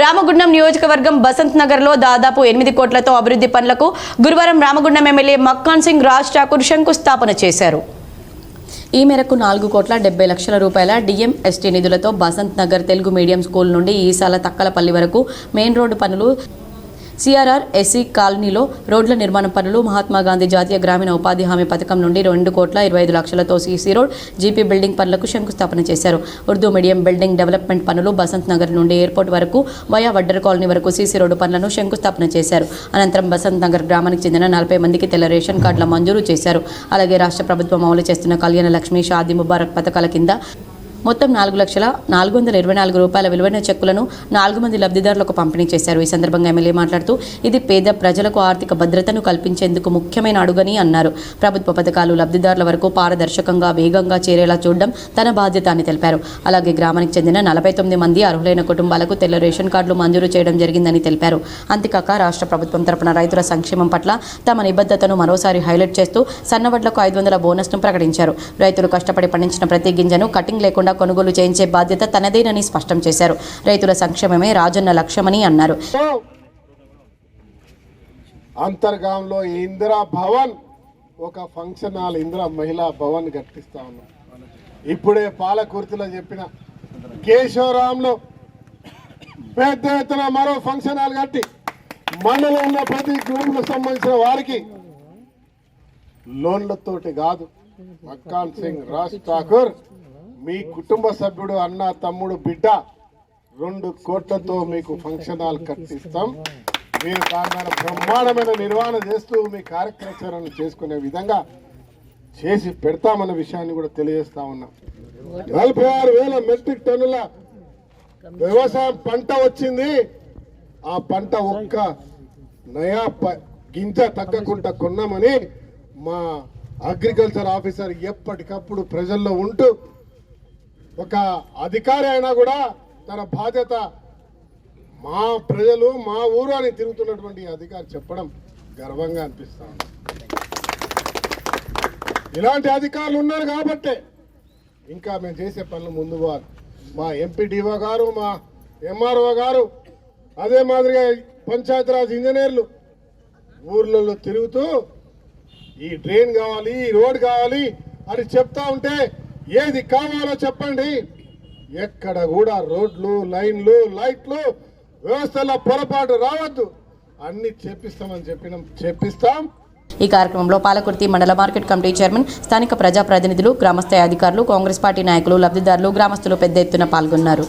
రామగుండం నియోజకవర్గం బసంత్ నగర్లో దాదాపు ఎనిమిది కోట్లతో అభివృద్ధి పనులకు గురువారం రామగుండం ఎమ్మెల్యే మక్కాన్ సింగ్ రాజ్ ఠాకూర్ శంకుస్థాపన చేశారు. ఈ మేరకు నాలుగు కోట్ల డెబ్బై లక్షల రూపాయల డిఎంఎస్టీ నిధులతో బసంత్ నగర్ తెలుగు మీడియం స్కూల్ నుండి ఈసాల తక్కలపల్లి వరకు మెయిన్ రోడ్డు పనులు సిఆర్ఆర్ ఎస్సీ కాలనీలో రోడ్ల నిర్మాణ పనులు మహాత్మా గాంధీ జాతీయ గ్రామీణ ఉపాధి హామీ పథకం నుండి రెండు కోట్ల ఇరవై ఐదు లక్షలతో సీసీ రోడ్ జీపీ బిల్డింగ్ పనులకు శంకుస్థాపన చేశారు. ఉర్దూ మీడియం బిల్డింగ్ డెవలప్మెంట్ పనులు బసంత్ నగర్ నుండి ఎయిర్పోర్ట్ వరకు వయా వడ్డర్ కాలనీ వరకు సీసీ రోడ్డు పనులను శంకుస్థాపన చేశారు. అనంతరం బసంత్ నగర్ గ్రామానికి చెందిన నలభై మందికి తెల్ల రేషన్ కార్డుల మంజూరు చేశారు. అలాగే రాష్ట్ర ప్రభుత్వం అమలు చేస్తున్న కళ్యాణ లక్ష్మి షాదీ ముబారక్ పథకాల కింద మొత్తం నాలుగు లక్షల నాలుగు వందల ఇరవై నాలుగు రూపాయల విలువైన చెక్కులను నాలుగు మంది లబ్ధిదారులకు పంపిణీ చేశారు. ఈ సందర్భంగా ఎమ్మెల్యే మాట్లాడుతూ ఇది పేద ప్రజలకు ఆర్థిక భద్రతను కల్పించేందుకు ముఖ్యమైన అడుగని అన్నారు. ప్రభుత్వ పథకాలు లబ్ధిదారుల వరకు పారదర్శకంగా వేగంగా చేరేలా చూడడం తన బాధ్యత అని తెలిపారు. అలాగే గ్రామానికి చెందిన నలభై తొమ్మిది మంది అర్హులైన కుటుంబాలకు తెల్ల రేషన్ కార్డులు మంజూరు చేయడం జరిగిందని తెలిపారు. అంతేకాక రాష్ట్ర ప్రభుత్వం తరపున రైతుల సంక్షేమం పట్ల తమ నిబద్ధతను మరోసారి హైలైట్ చేస్తూ సన్నవడ్లకు ఐదు వందల బోనస్ను ప్రకటించారు. రైతులు కష్టపడి పండించిన ప్రతి గింజను కటింగ్ లేకుండా కొనుగోలు చేయించే బాధ్యత తనదేనని స్పష్టం చేశారు. రైతుల సంక్షేమమే రాజన్న లక్ష్యమని అన్నారు. అంతర్గాంలో ఇందిరా భవన్ ఒక ఫంక్షన్ హాల్ ఇందిరా మహిళా భవన్ కట్టిస్తా ఉన్నాం. ఇప్పుడే పాలకుర్తిలో చెప్పిన కేశవరాంలో పెద్ద ఎత్తున మరో ఫంక్షన్ హాల్ కట్టి మనలో ఉన్న ప్రతి గ్రూపులకు సంబంధించిన వారికి లోన్లతోటి కాదు. మక్కాన్ సింగ్ రాజ్ ఠాకూర్ మీ కుటుంబ సభ్యుడు అన్న తమ్ముడు బిడ్డ రెండు కోట్లతో మీకు ఫంక్షన్ హాల్ కట్టిస్తాం. మీరు దాని బ్రహ్మాండమైన నిర్వహణ చేస్తూ మీ కార్యక్రమాలను చేసుకునే విధంగా చేసి పెడతామన్న విషయాన్ని కూడా తెలియజేస్తా ఉన్నాం. నలభై ఆరు వేల మెట్రిక్ టన్నుల వ్యవసాయం పంట వచ్చింది. ఆ పంట ఒక్క నయా ప- గింజ తగ్గకుండా కొన్నామని మా అగ్రికల్చర్ ఆఫీసర్ ఎప్పటికప్పుడు ప్రజల్లో ఉంటూ ఒక అధికారి అయినా కూడా తన బాధ్యత మా ప్రజలు మా ఊరు అని తిరుగుతున్నటువంటి అధికారి చెప్పడం గర్వంగా అనిపిస్తుంది ఇలాంటి అధికారులు ఉన్నారు కాబట్టే ఇంకా మేము చేసే పనులు ముందు పోవాలి. మా ఎంపీడీఓ గారు మా ఎంఆర్ఓ గారు అదే మాదిరిగా పంచాయతీరాజ్ ఇంజనీర్లు ఊర్లలో తిరుగుతూ ఈ డ్రైన్ కావాలి ఈ రోడ్ కావాలి అని చెప్తా ఉంటే ఏది కావాలో చెప్పండి. ఎక్కడ కూడా రోడ్లు లైన్లు లైట్లు వ్యవస్థలో పొరపాటు రావద్దు. అన్ని చెప్పిస్తామని చెప్పినాం చెప్పిస్తాం. ఈ కార్యక్రమంలో పాలకుర్తి మండల మార్కెట్ కమిటీ చైర్మన్ స్థానిక ప్రజాప్రతినిధులు గ్రామస్థాయి అధికారులు కాంగ్రెస్ పార్టీ నాయకులు లబ్ధిదారులు గ్రామస్తులు పెద్ద ఎత్తున పాల్గొన్నారు.